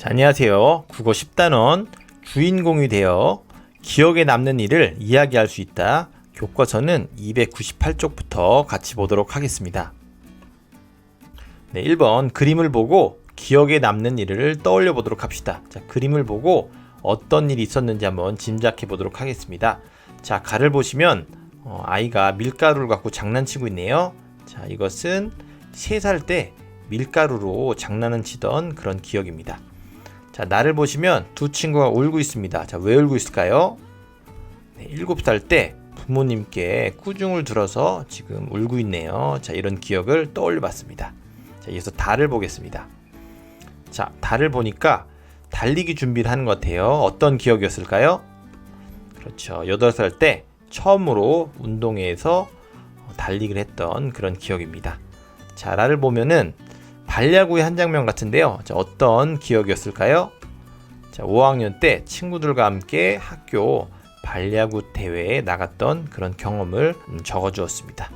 자, 안녕하세요. 국어 10단원 주인공이 되어 기억에 남는 일을 이야기할 수 있다. 교과서는 298쪽부터 같이 보도록 하겠습니다. 네, 1번 그림을 보고 기억에 남는 일을 떠올려 보도록 합시다. 자, 그림을 보고 어떤 일이 있었는지 한번 짐작해 보도록 하겠습니다. 자, 가를 보시면 어, 아이가 밀가루를 갖고 장난치고 있네요. 자, 이것은 3살 때 밀가루로 장난을 치던 그런 기억입니다. 자, 나를 보시면 두 친구가 울고 있습니다. 자, 왜 울고 있을까요? 네, 7살 때 부모님께 꾸중을 들어서 지금 울고 있네요. 자, 이런 기억을 떠올려 봤습니다. 자, 이어서 달을 보겠습니다. 자, 달을 보니까 달리기 준비를 하는 것 같아요. 어떤 기억이었을까요? 그렇죠. 8살 때 처음으로 운동회에서 달리기를 했던 그런 기억입니다. 자, 나를 보면은 반야구의 한 장면 같은데요. 자, 어떤 기억이었을까요? 자, 5학년 때 친구들과 함께 학교 반야구 대회에 나갔던 그런 경험을 음, 적어 주었습니다.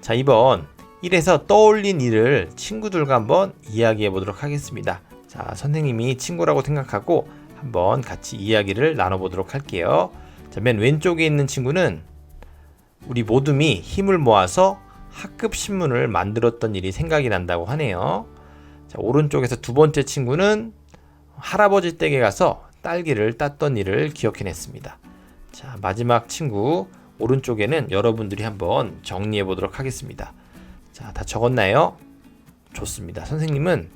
자, 이번 1에서 떠올린 일을 친구들과 한번 이야기해 보도록 하겠습니다. 자, 선생님이 친구라고 생각하고 한번 같이 이야기를 나눠 보도록 할게요. 자, 맨 왼쪽에 있는 친구는 우리 모둠이 힘을 모아서 학급 신문을 만들었던 일이 생각이 난다고 하네요. 자, 오른쪽에서 두 번째 친구는 할아버지 댁에 가서 딸기를 땄던 일을 기억해냈습니다. 자, 마지막 친구 오른쪽에는 여러분들이 한번 정리해 보도록 하겠습니다. 자, 다 적었나요? 좋습니다. 선생님은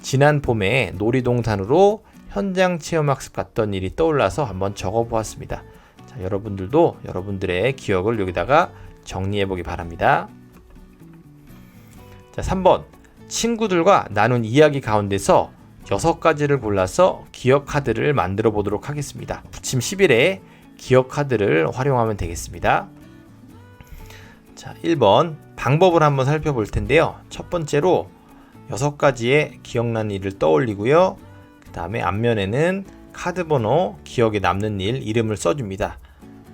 지난 봄에 놀이동산으로 현장 체험학습 갔던 일이 떠올라서 한번 적어 보았습니다. 자, 여러분들도 여러분들의 기억을 여기다가 정리해 보기 바랍니다. 자, 3번. 친구들과 나눈 이야기 가운데서 여섯 가지를 골라서 기억 카드를 만들어 보도록 하겠습니다. 부침 10일에 기억 카드를 활용하면 되겠습니다. 자, 1번 방법을 한번 살펴볼 텐데요. 첫 번째로 여섯 가지의 기억난 일을 떠올리고요. 그 다음에 앞면에는 카드 번호, 기억에 남는 일, 이름을 써줍니다.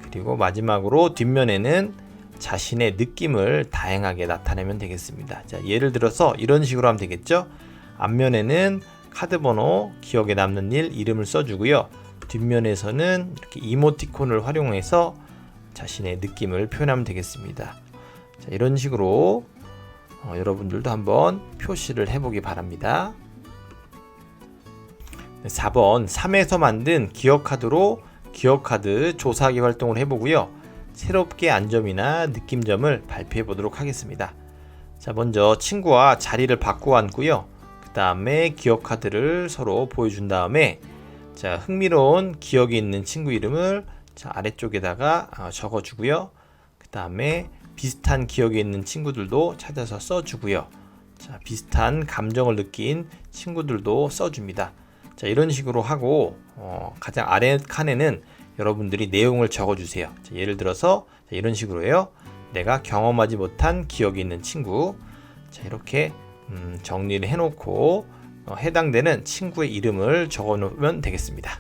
그리고 마지막으로 뒷면에는 자신의 느낌을 다양하게 나타내면 되겠습니다. 자, 예를 들어서 이런 식으로 하면 되겠죠? 앞면에는 카드 번호, 기억에 남는 일, 이름을 써주고요. 뒷면에서는 이렇게 이모티콘을 활용해서 자신의 느낌을 표현하면 되겠습니다. 자, 이런 식으로 어, 여러분들도 한번 표시를 해보기 바랍니다. 4번 3에서 만든 기억카드로 기억카드 조사하기 활동을 해보고요. 새롭게 안점이나 느낌점을 발표해 보도록 하겠습니다. 자, 먼저 친구와 자리를 바꾸어 앉고요. 그 다음에 기억 카드를 서로 보여준 다음에 자, 흥미로운 기억이 있는 친구 이름을 자, 아래쪽에다가 어, 적어주고요. 그 다음에 비슷한 기억이 있는 친구들도 찾아서 써주고요. 자, 비슷한 감정을 느낀 친구들도 써줍니다. 자, 이런 식으로 하고 어, 가장 아래 칸에는 여러분들이 내용을 적어주세요. 자, 예를 들어서 자, 이런 식으로 해요. 내가 경험하지 못한 기억이 있는 친구. 자, 이렇게 음, 정리를 해놓고 어, 해당되는 친구의 이름을 적어놓으면 되겠습니다.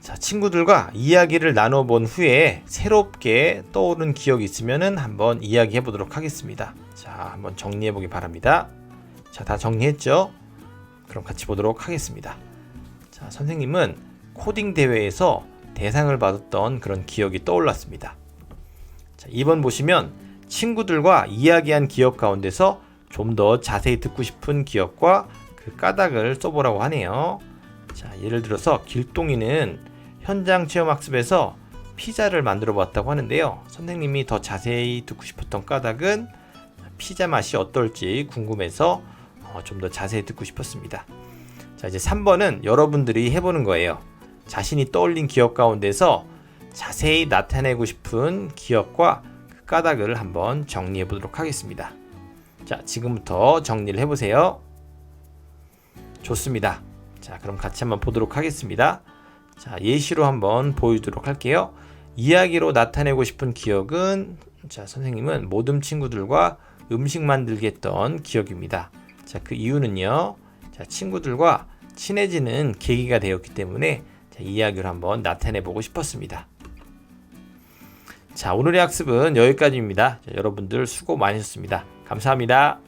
자, 친구들과 이야기를 나눠본 후에 새롭게 떠오른 기억이 있으면 한번 이야기해 보도록 하겠습니다. 자, 한번 정리해 보기 바랍니다. 자, 다 정리했죠? 그럼 같이 보도록 하겠습니다. 자, 선생님은 코딩 대회에서 대상을 받았던 그런 기억이 떠올랐습니다. 자, 2번 보시면 친구들과 이야기한 기억 가운데서 좀 더 자세히 듣고 싶은 기억과 그 까닭을 써보라고 하네요. 자, 예를 들어서 길동이는 현장 체험 학습에서 피자를 만들어 봤다고 하는데요. 선생님이 더 자세히 듣고 싶었던 까닭은 피자 맛이 어떨지 궁금해서 어, 좀더 자세히 듣고 싶었습니다. 자, 이제 3번은 여러분들이 해보는 거예요. 자신이 떠올린 기억 가운데서 자세히 나타내고 싶은 기억과 그 까닭을 한번 정리해 보도록 하겠습니다. 자, 지금부터 정리를 해 보세요. 좋습니다. 자, 그럼 같이 한번 보도록 하겠습니다. 자, 예시로 한번 보여주도록 할게요. 이야기로 나타내고 싶은 기억은 자, 선생님은 모든 친구들과 음식 만들기 했던 기억입니다. 자, 그 이유는요. 자, 친구들과 친해지는 계기가 되었기 때문에 자, 이야기를 한번 나타내 보고 싶었습니다. 자, 오늘의 학습은 여기까지입니다. 자, 여러분들 수고 많으셨습니다. 감사합니다.